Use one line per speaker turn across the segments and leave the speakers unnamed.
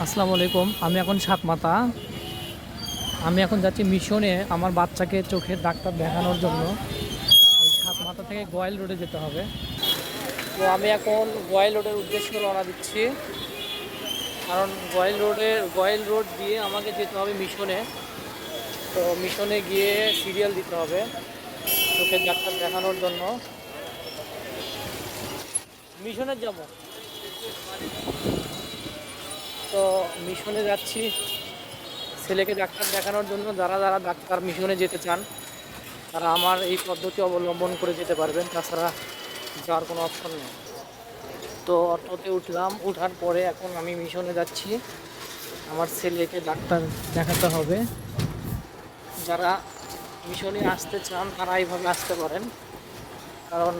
আসসালামু আলাইকুম। আমি এখন সাতমাতা। আমি এখন যাচ্ছি মিশনে আমার বাচ্চাকে চোখের ডাক্তার দেখানোর জন্য। সাতমাতা থেকে গোয়াল রোডে যেতে হবে। তো আমি এখন গোয়াল রোডের উদ্দেশ্যে রওনা দিচ্ছি। কারণ গোয়াল রোডের গোয়াল রোড দিয়ে আমাকে যেতে হবে মিশনে। তো মিশনে গিয়ে সিরিয়াল দিতে হবে চোখের ডাক্তার দেখানোর জন্য। মিশনের যাব। তো মিশনে যাচ্ছি। ছেলেকে ডাক্তার দেখানোর জন্য যারা যারা ডাক্তার মিশনে যেতে চান, তারা আমার এই পদ্ধতি অবলম্বন করে যেতে পারবেন। তাছাড়া যাওয়ার কোনো অপশন নেই। তো অটোতে উঠলাম। উঠার পরে এখন আমি মিশনে যাচ্ছি। আমার ছেলেকে ডাক্তার দেখাতে হবে। যারা মিশনে আসতে চান, তারা এইভাবে আসতে পারেন। কারণ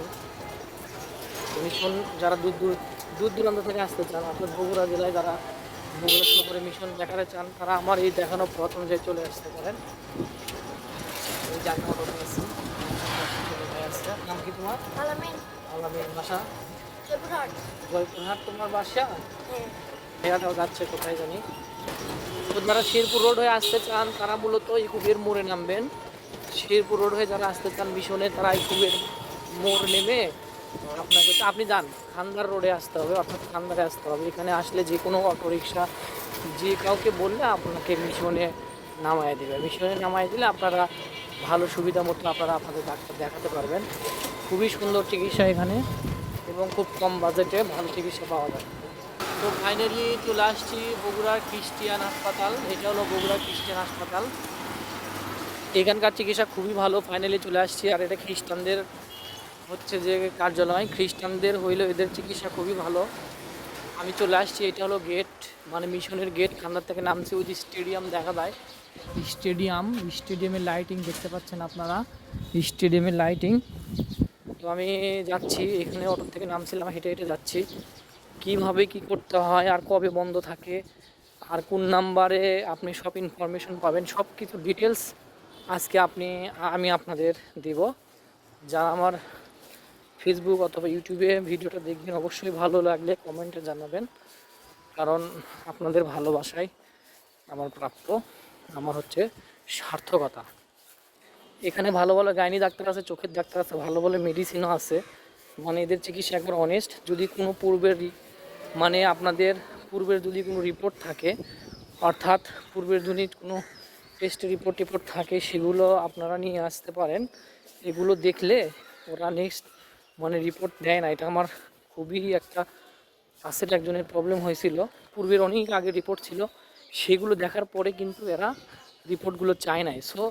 মিশন যারা দূর দূর দূর দূরান্ত থেকে আসতে চান, অর্থাৎ বগুড়া জেলায় যারা শহরে মিশন দেখাতে চান তারা আমার এই দেখানো পথ অনুযায়ী চলে আসতে পারেন। এই মতো আছি আসছে নাম কি তোমার?
আলামিন।
বাসা?
জয়পুরহাট।
তোমার বাসা?
হ্যাঁ।
যাচ্ছে কোথায় জানি। যারা শেরপুর রোড হয়ে আসতে চান তারা মূলত ইকুবের মোড়ে নামবেন। শিরপুর রোড হয়ে যারা আসতে চান মিশনে তারা ইকুবের মোড় নেমে আপনাকে আপনি যান, খান্দার রোডে আসতে হবে, অর্থাৎ খান্দারে আসতে হবে। এখানে আসলে যে কোনো অটোরিকশা যে কাউকে বললে আপনাকে মিশনে নামায় দেবে। মিশনে নামায় দিলে আপনারা ভালো সুবিধা মতো আপনারা আপনাদের ডাক্তার দেখাতে পারবেন। খুবই সুন্দর চিকিৎসা এখানে এবং খুব কম বাজেটে ভালো চিকিৎসা পাওয়া যায়। তো ফাইনালি চলে আসছি বগুড়ার খ্রিস্টিয়ান হাসপাতাল। এটা হলো বগুড়া খ্রিস্টিয়ান হাসপাতাল। এখানকার চিকিৎসা খুবই ভালো। ফাইনালি চলে আসছি আর এটা খ্রিস্টানদের হচ্ছে যে কার্যালয় খ্রিস্টানদের হইলেও এদের চিকিৎসা খুবই ভালো। আমি চলে আসছি এটা হলো গেট মানে মিশনের গেট খান্দার থেকে নামছি ওই যে স্টেডিয়াম দেখা যায়। স্টেডিয়াম স্টেডিয়ামের লাইটিং দেখতে পাচ্ছেন আপনারা স্টেডিয়ামের লাইটিং তো আমি যাচ্ছি এখানে অটো থেকে নামছিলাম হেঁটে হেঁটে যাচ্ছি। কীভাবে কি করতে হয় আর কবে বন্ধ থাকে আর কোন নাম্বারে আপনি সব ইনফরমেশন পাবেন সব কিছু ডিটেলস আজকে আপনি আমি আপনাদের দেব। যারা আমার ফেসবুক অথবা ইউটিউবে ভিডিওটা দেখবেন। অবশ্যই ভালো লাগলে কমেন্টে জানাবেন। কারণ আপনাদের ভালোবাসাই আমার প্রাপ্য। আমার হচ্ছে সার্থকতা। এখানে ভালো ভালো গাইনি ডাক্তার আছে, চোখের ডাক্তার আছে, ভালো ভালো মেডিসিনও আছে। মানে এদের চিকিৎসা একবার অনেস্ট যদি কোনো পূর্বের মানে আপনাদের পূর্বের যদি কোনো রিপোর্ট থাকে, অর্থাৎ পূর্বের যদি কোনো টেস্ট রিপোর্ট টিপোর্ট থাকে, সেগুলো আপনারা নিয়ে আসতে পারেন। এগুলো দেখলে ওরা নেক্সট মানে রিপোর্ট দেয় না। এটা আমার খুবই একটা কাছের একজনের প্রবলেম হয়েছিল। পূর্বের অনেক আগে রিপোর্ট ছিল। সেগুলো দেখার পরে কিন্তু এরা রিপোর্টগুলো চায় নাই। সো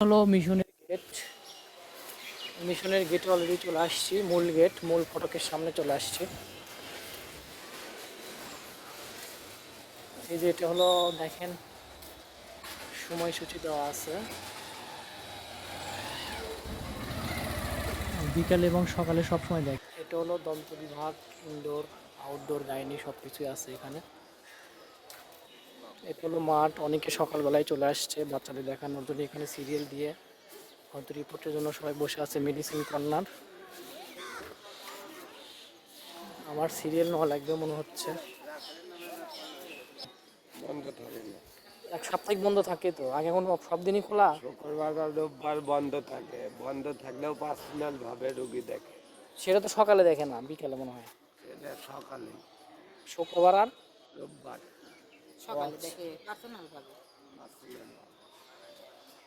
হলো মিশনের গেট মিশনের গেটে অলরেডি চলে আসছি। মূল গেট মূল ফটকের সামনে চলে আসছি। এই যে এটা হলো, দেখেন, সময়সূচি দেওয়া আছে। বিকাল এবং সকালে সবসময় দেখ। এটা হলো দন্ত বিভাগ ইনডোর আউটডোর গাইনি সব কিছুই আছে এখানে। এটা হলো মাঠ অনেকে সকালবেলায় চলে আসছে বাচ্চাদের দেখানোর জন্য এখানে সিরিয়াল দিয়ে। হয়তো রিপোর্টের জন্য সবাই বসে আছে মেডিসিন কর্নার। আমার সিরিয়াল নেওয়া লাগবে মনে হচ্ছে।
বন্ধ থাকে না
এক সাপ্তাহিক বন্ধ থাকে তো আগে কোনো সব দিনই খোলা?
শুক্রবার আর রোববার বন্ধ থাকে। বন্ধ থাকলেও পার্সোনাল ভাবে রুগী দেখে।
সেটা তো সকালে দেখে না বিকেলে মনে হয়।
এটা সকালে।
শুক্রবার আর?
রোববার।
সকালে দেখে পার্সোনাল ভাবে।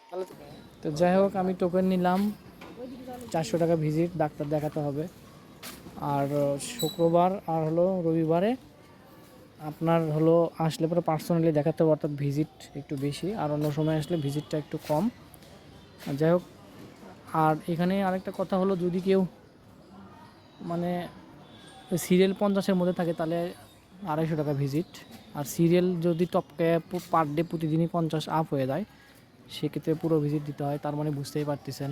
তাহলে তো তো যাই হোক আমি টোকেন নিলাম। চারশো টাকা ভিজিট ডাক্তার দেখাতে হবে। আর শুক্রবার আর হলো রবিবারে আপনার হলো আসলে পরে পার্সোনালি দেখাতে হবে, অর্থাৎ ভিজিট একটু বেশি, আর অন্য সময় আসলে ভিজিটটা একটু কম। যাই হোক, আর এখানে আরেকটা কথা হলো, যদি কেউ মানে সিরিয়াল পঞ্চাশের মধ্যে থাকে, তাহলে আড়াইশো টাকা ভিজিট আর সিরিয়াল যদি টপকে পার ডে প্রতিদিনই পঞ্চাশ আপ হয়ে যায়, সেক্ষেত্রে পুরো ভিজিট দিতে হয়, তার মানে বুঝতেই পারতেছেন।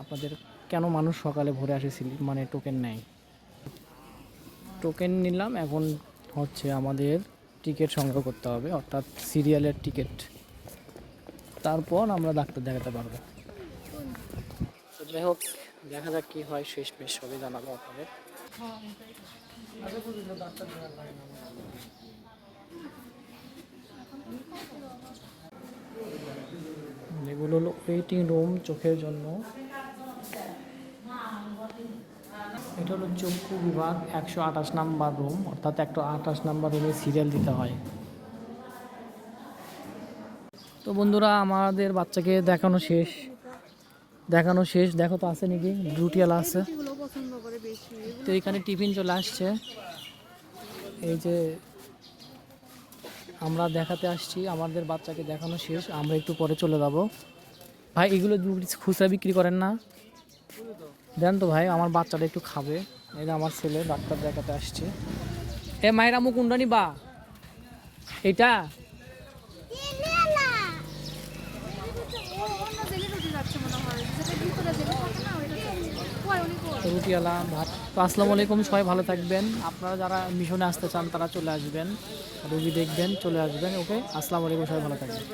আপনাদের কেন মানুষ সকালে ভোরে আসে মানে টোকেন নেয়? টোকেন নিলাম, এখন হচ্ছে আমাদের টিকিট সংগ্রহ করতে হবে, অর্থাৎ সিরিয়ালের টিকিট তারপর আমরা ডাক্তার দেখাতে পারব। যাই হোক, দেখা যাক কী হয়, শেষ বেশ সবই জানাব আপনাদের। এগুলো হলো ওয়েটিং রুম চোখের জন্য। এটা হলো চক্ষু বিভাগ একশো আঠাশ নাম্বার রুম অর্থাৎ একশো আঠাশ নাম্বার রুমে সিরিয়াল দিতে হয়। তো বন্ধুরা, আমাদের বাচ্চাকে দেখানো শেষ। দেখানো শেষ। দেখো তো আছে নাকি? রুটিওয়ালা আছে। তো এখানে টিফিন চলে আসছে। এই যে আমরা দেখাতে আসছি, আমাদের বাচ্চাকে দেখানো শেষ। আমরা একটু পরে চলে যাব। ভাই, এগুলো খুচরা বিক্রি করেন না দেন তো ভাই, আমার বাচ্চাটা একটু খাবে। এটা আমার ছেলে, ডাক্তার দেখাতে আসছে। এ মায়েরা, মুখ কুন্ডানি বা এটা রুটিওয়ালা, ভাত। তো আসসালামু আলাইকুম, সবাই ভালো থাকবেন। আপনারা যারা মিশনে আসতে চান, তারা চলে আসবেন। রুগী দেখবেন, চলে আসবেন, ওকে? আসসালামু আলাইকুম, সবাই ভালো থাকবেন।